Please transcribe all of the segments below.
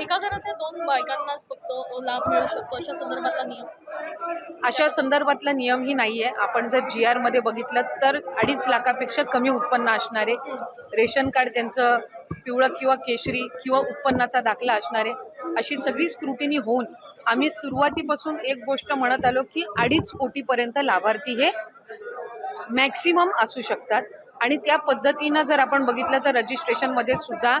एका घरातल्या दोन बायकांनाच फक्त लाभ मिळू शकतो अशा संदर्भातला नियम? अशा संदर्भातला नियमही नाही आहे आपण जर जी आरमध्ये बघितलं तर अडीच लाखापेक्षा कमी उत्पन्न असणारे रेशन कार्ड त्यांचं पिवळं किंवा केशरी किंवा उत्पन्नाचा दाखला असणारे अशी सगळी स्क्रुटिनी होऊन आम्ही सुरुवातीपासून एक गोष्ट म्हणत आलो की अडीच कोटीपर्यंत लाभार्थी हे मॅक्सिमम असू शकतात. आणि त्या पद्धतीनं जर आपण बघितलं तर रजिस्ट्रेशनमध्ये सुद्धा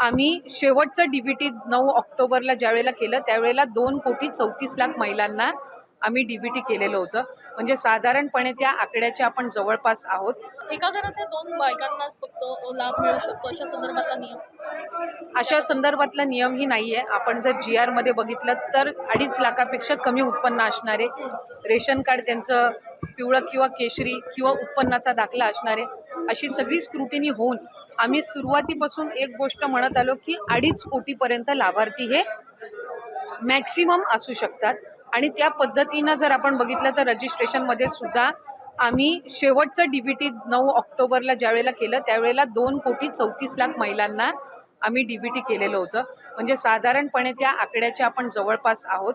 आम्ही शेवटचं डी बी टी नऊ ऑक्टोबरला ज्यावेळेला केलं त्यावेळेला दोन कोटी चौतीस लाख महिलांना आम्ही डी बी टी केलेलं होतं. म्हणजे साधारणपणे त्या आकड्याच्या आपण जवळपास आहोत. एका घरातल्या दोन बायकांनाच फक्त लाभ मिळू शकतो अशा संदर्भातला नियम? अशा संदर्भातला नियमही नाही आहे आपण जर जी आरमध्ये बघितलं तर अडीच लाखापेक्षा कमी उत्पन्न असणारे रेशन कार्ड त्यांचं पिवळं किंवा केशरी किंवा उत्पन्नाचा दाखला असणारे अशी सगळी स्क्रुटिनी होऊन आम्ही सुरुवातीपासून एक गोष्ट म्हणत आलो की अडीच कोटीपर्यंत लाभार्थी हे मॅक्सिमम असू शकतात. आणि त्या पद्धतीनं जर आपण बघितलं तर रजिस्ट्रेशनमध्ये सुद्धा आम्ही शेवटचं डी बी टी नऊ ऑक्टोबरला ज्यावेळेला केलं त्यावेळेला दोन कोटी चौतीस लाख महिलांना आम्ही डी बी टी केलेलं होतं. म्हणजे साधारणपणे त्या आकड्याच्या आपण जवळपास आहोत.